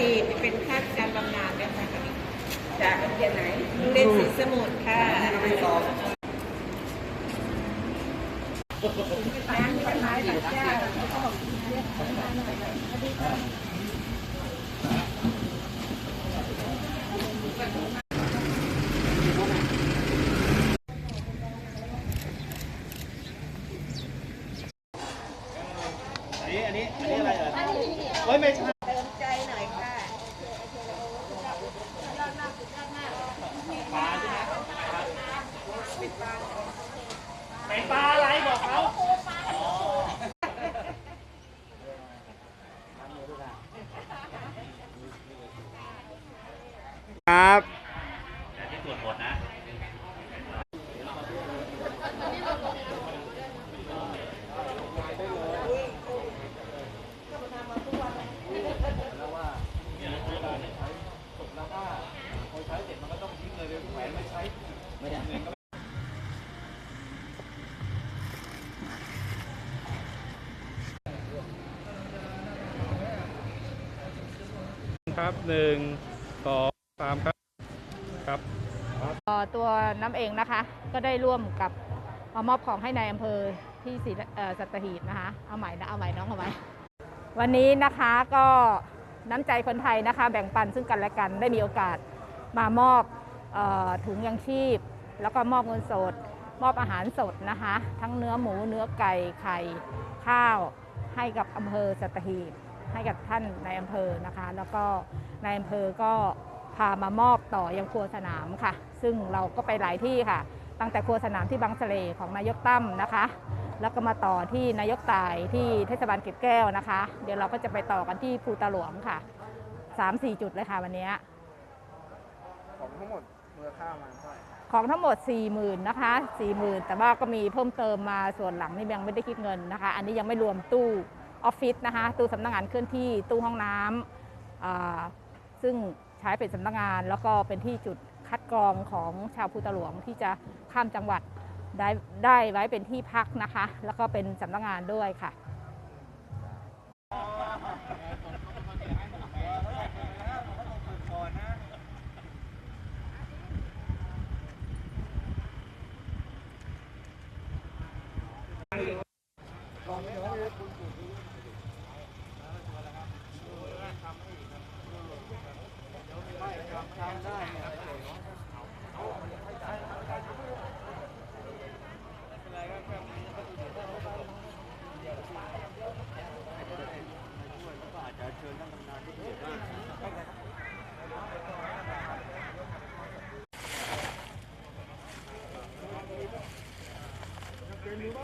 หีเป็นค่าราชการบำนาญเนี่ยค่ะจากโรงเรียนไหนโรงเรียนศรีสมุทรค่ะไม่สอบร้านต้นไม้แบบเจ้าอันนี้ อันนี้ อันนี้อะไรเหรอเฮ้ยไม่ใช่ เติมใจหน่อยค่ะ ปลาใช่ไหม เป็นปลาอะไรบอกเขาครับ ครับหนึ่งสองสามครับครับ เอ่อตัวน้ำเองนะคะ ก็ได้ร่วมกับมามอบของให้ในายอำเภอที่ศรีเอ่อสัตหีบนะคะ เอาใหม่นะเอาใหม่น้องเอาใหม่วันนี้นะคะก็น้ำใจคนไทยนะคะ แบ่งปันซึ่งกันและกันได้มีโอกาสมามอบเออถุงยังชีพ แล้วก็มอบเงินสด มอบอาหารสดนะคะ ทั้งเนื้อหมูเนื้อไก่ไข่ข้าวให้กับอำเภอสัตหีบ ให้กับท่านในอำเภอนะคะ แล้วก็ในอำเภอก็พามามอบต่อยังครัวสนามค่ะ ซึ่งเราก็ไปหลายที่ค่ะ ตั้งแต่ครัวสนามที่บางสะเลของนายกตั้มนะคะ แล้วก็มาต่อที่นายกตายที่เทศบาลเกร็ดแก้วนะคะ เดี๋ยวเราก็จะไปต่อกันที่ภูตาหลวงค่ะสามสี่จุดเลยค่ะวันนี้ของทั้งหมดมูลค่าประมันเท่าไหร่ของทั้งหมด 4 0,000นะคะ40,000แต่ว่าก็มีเพิ่มเติมมาส่วนหลังนี่ยังไม่ได้คิดเงินนะคะ อันนี้ยังไม่รวมตู้ ออฟฟิศนะคะตู้สำนักงานเคลื่อนที่ตู้ห้องน้ำอ่าซึ่งใช้เป็นสำนักงาน แล้วก็เป็นที่จุดคัดกรองของชาวภูตะหลวงที่จะข้ามจังหวัดได้ได้ไว้เป็นที่พักนะคะ แล้วก็เป็นสำนักงานด้วยค่ะ